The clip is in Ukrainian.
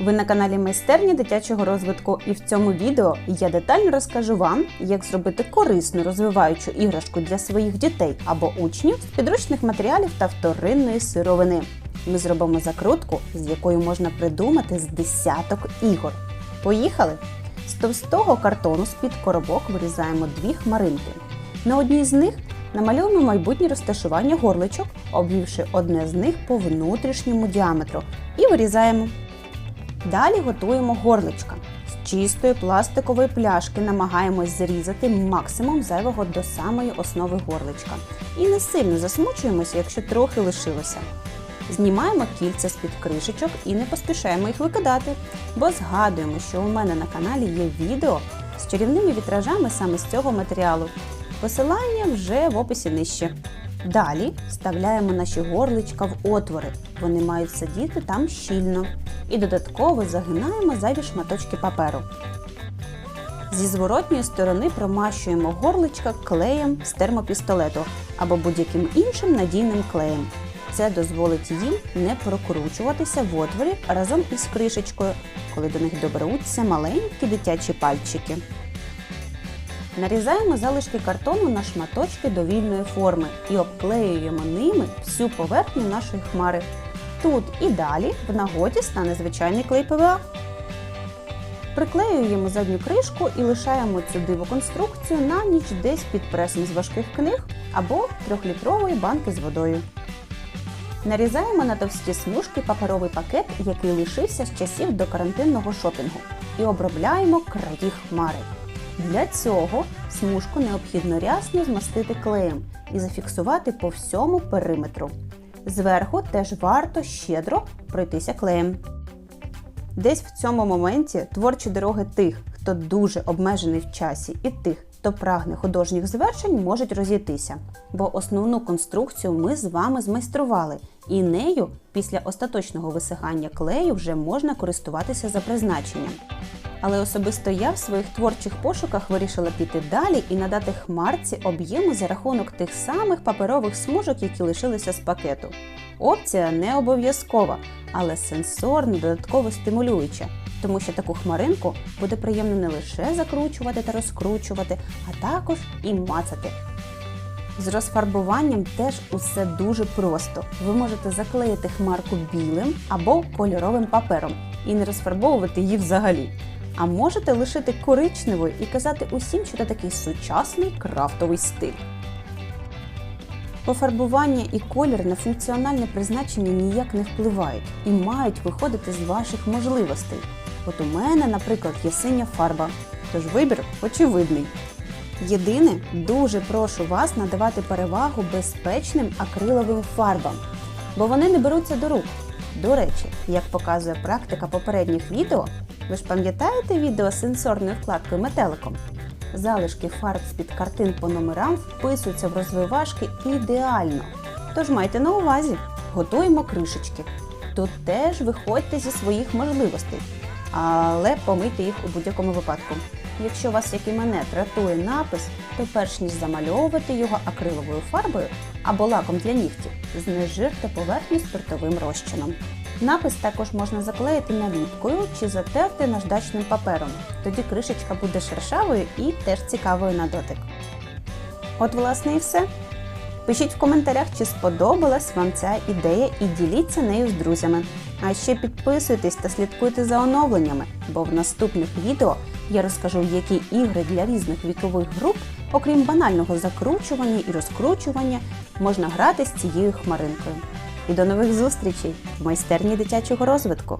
Ви на каналі майстерні дитячого розвитку, і в цьому відео я детально розкажу вам, як зробити корисну розвиваючу іграшку для своїх дітей або учнів з підручних матеріалів та вторинної сировини. Ми зробимо закрутку, з якою можна придумати з десяток ігор. Поїхали! З товстого картону з-під коробок вирізаємо дві хмаринки. На одній з них намалюємо майбутнє розташування горличок, обвівши одне з них по внутрішньому діаметру, і вирізаємо. Далі готуємо горличка. З чистої пластикової пляшки намагаємось зрізати максимум зайвого до самої основи горличка. І не сильно засмучуємося, якщо трохи лишилося. Знімаємо кільця з-під кришечок і не поспішаємо їх викидати, бо згадуємо, що у мене на каналі є відео з чарівними вітражами саме з цього матеріалу. Посилання вже в описі нижче. Далі вставляємо наші горличка в отвори. Вони мають сидіти там щільно. І додатково загинаємо зайві шматочки паперу. Зі зворотньої сторони промащуємо горличка клеєм з термопістолету або будь-яким іншим надійним клеєм. Це дозволить їм не прокручуватися в отворі разом із кришечкою, коли до них доберуться маленькі дитячі пальчики. Нарізаємо залишки картону на шматочки довільної форми і обклеюємо ними всю поверхню нашої хмари. Тут і далі в нагоді стане звичайний клей ПВА. Приклеюємо задню кришку і лишаємо цю дивоконструкцію на ніч десь під пресом з важких книг або трьохлітрової банки з водою. Нарізаємо на товсті смужки паперовий пакет, який лишився з часів до карантинного шопінгу, і обробляємо краї хмари. Для цього смужку необхідно рясно змастити клеєм і зафіксувати по всьому периметру. Зверху теж варто щедро пройтися клеєм. Десь в цьому моменті творчі дороги тих, хто дуже обмежений в часі, і тих, хто прагне художніх звершень, можуть розійтися. Бо основну конструкцію ми з вами змайстрували, і нею після остаточного висихання клею вже можна користуватися за призначенням. Але особисто я в своїх творчих пошуках вирішила піти далі і надати хмарці об'єму за рахунок тих самих паперових смужок, які лишилися з пакету. Опція не обов'язкова, але сенсорно додатково стимулююча, тому що таку хмаринку буде приємно не лише закручувати та розкручувати, а також і мацати. З розфарбуванням теж усе дуже просто. Ви можете заклеїти хмарку білим або кольоровим папером і не розфарбовувати її взагалі. А можете лишити коричневою і казати усім, що це такий сучасний крафтовий стиль. Пофарбування і колір на функціональне призначення ніяк не впливають і мають виходити з ваших можливостей. От у мене, наприклад, є синя фарба, тож вибір очевидний. Єдине, дуже прошу вас надавати перевагу безпечним акриловим фарбам, бо вони не беруться до рук. До речі, як показує практика попередніх відео, ви ж пам'ятаєте відео з сенсорною вкладкою метеликом? Залишки фарб з-під картин по номерам вписуються в розвивашки ідеально. Тож майте на увазі, готуємо кришечки. Тут теж виходьте зі своїх можливостей, але помийте їх у будь-якому випадку. Якщо вас, як і мене, тратує напис, то перш ніж замальовувати його акриловою фарбою або лаком для нігтів, знежирте поверхню спиртовим розчином. Напис також можна заклеїти наліпкою чи затерти наждачним папером. Тоді кришечка буде шершавою і теж цікавою на дотик. От, власне, і все. Пишіть в коментарях, чи сподобалась вам ця ідея і діліться нею з друзями. А ще підписуйтесь та слідкуйте за оновленнями, бо в наступних відео я розкажу, які ігри для різних вікових груп, окрім банального закручування і розкручування, можна грати з цією хмаринкою. І до нових зустрічей в майстерні дитячого розвитку!